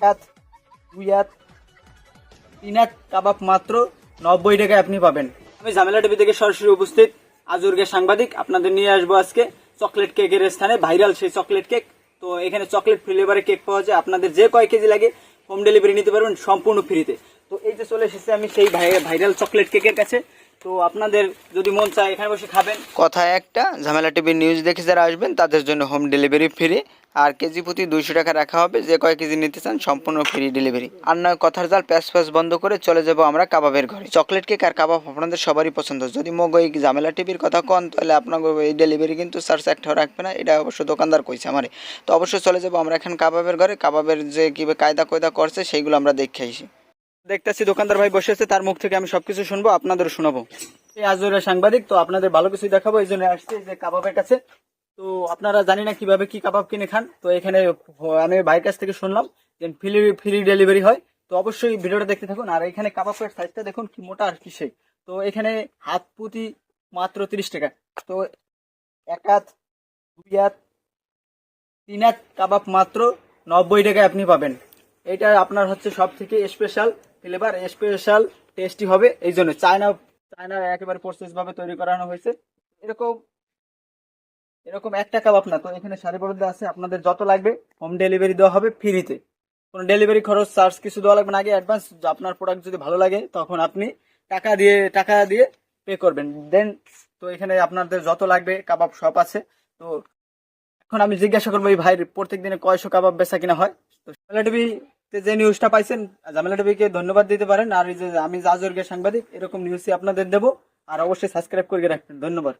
এক, দুই হাত তিন হাত কাবাব মাত্র নব্বই টাকায় আপনি পাবেন। আমি ঝামেলা টিভি থেকে সরাসরি উপস্থিত আজুর্গের সাংবাদিক। আপনাদের নিয়ে আসব আজকে চকলেট কেকের স্থানে ভাইরাল সেই চকলেট কেক। তো এখানে চকলেট ফ্লেভারে কেক পাওয়া যায়। আপনাদের যে কয় কেজি লাগে, হোম ডেলিভারি নিতে পারবেন সম্পূর্ণ ফ্রিতে। তো এই যে চলে এসেছে আমি সেই ভাইরাল চকলেট কেকের কাছে। তো আপনাদের যদি মন চায়, এখানে বসে খাবেন। কথা একটা, ঝামেলা টিভি নিউজ দেখে যারা আসবেন, তাদের জন্য হোম ডেলিভারি ফ্রি আর কেজি প্রতি দুইশো টাকা রাখা হবে, যে কয় কেজি নিতে চান, সম্পূর্ণ ফ্রি ডেলিভারি আর নয়, কথার জাল প্যাস প্যাস বন্ধ করে চলে যাব আমরা কাবাবের ঘরে। চকলেট কেক আর কাবাব আপনাদের সবারই পছন্দ। যদি মগ এই ঝামেলা টিভির কথা কন, তাহলে আপনাকে এই ডেলিভারি কিন্তু চার্জ একটাও রাখবে না। এটা অবশ্য দোকানদার কইছে আমারে। তো অবশ্যই চলে যাব আমরা এখন কাবাবের ঘরে। কাবাবের যে কীভাবে কায়দা কয়দা করছে, সেইগুলো আমরা দেখে আইসি দেখতেছি দোকানদার ভাই বসে আছে, তার মুখ থেকে আমি সবকিছু শুনব আপনাদের শোনাবো। এই সাংবাদিক, তো আপনাদের ভালো কিছু দেখাবো, এই জন্য আসছে যে কাবাবের কাছে। তো আপনারা জানি না কীভাবে কি কাবাব কিনে খান, তো এখানে আমি ভাইয়ের কাছ থেকে শুনলাম যে ফ্রি ফ্রি ডেলিভারি হয়। তো অবশ্যই ভিডিওটা দেখতে থাকুন, আর এখানে কাবাবের সাইজটা দেখুন কি মোটা আর কি সেই তো এখানে হাত প্রতি মাত্র তিরিশ টাকা। তো এক হাত, দুই হাত, তিন হাত কাবাব মাত্র নব্বই টাকায় আপনি পাবেন। এটা আপনার হচ্ছে সব থেকে স্পেশাল ফ্লেভার স্পেশাল টেস্টি হবে। এই জন্য চায়না চায়না একেবারে প্রসেস ভাবে তৈরি করানো হয়েছে। এরকম এরকম একটা কাবাব না, তো এখানে সাড়ে সারিবদ্ধ আছে, আপনাদের যত লাগবে হোম ডেলিভারি দেওয়া হবে ফ্রিতে কোনো ডেলিভারি খরচ চার্জ কিছু দেওয়া লাগবে না, আগে অ্যাডভান্স আপনার প্রোডাক্ট যদি ভালো লাগে, তখন আপনি টাকা দিয়ে টাকা দিয়ে পে করবেন। দেন তো এখানে আপনাদের যত লাগবে, কাবাব সব আছে। তো এখন আমি জিজ্ঞাসা করব, এই ভাইয়ের প্রত্যেক দিনে কয়শো কাবাব বেচা কিনা হয়? তো জামেলা যে নিউজটা পাইছেন জামেলা টিভিকে ধন্যবাদ দিতে পারেন। আর এই যে আমি জাজর্গের সাংবাদিক, এরকম নিউজই আপনাদের দেবো। আর অবশ্যই সাবস্ক্রাইব করে রাখবেন। ধন্যবাদ।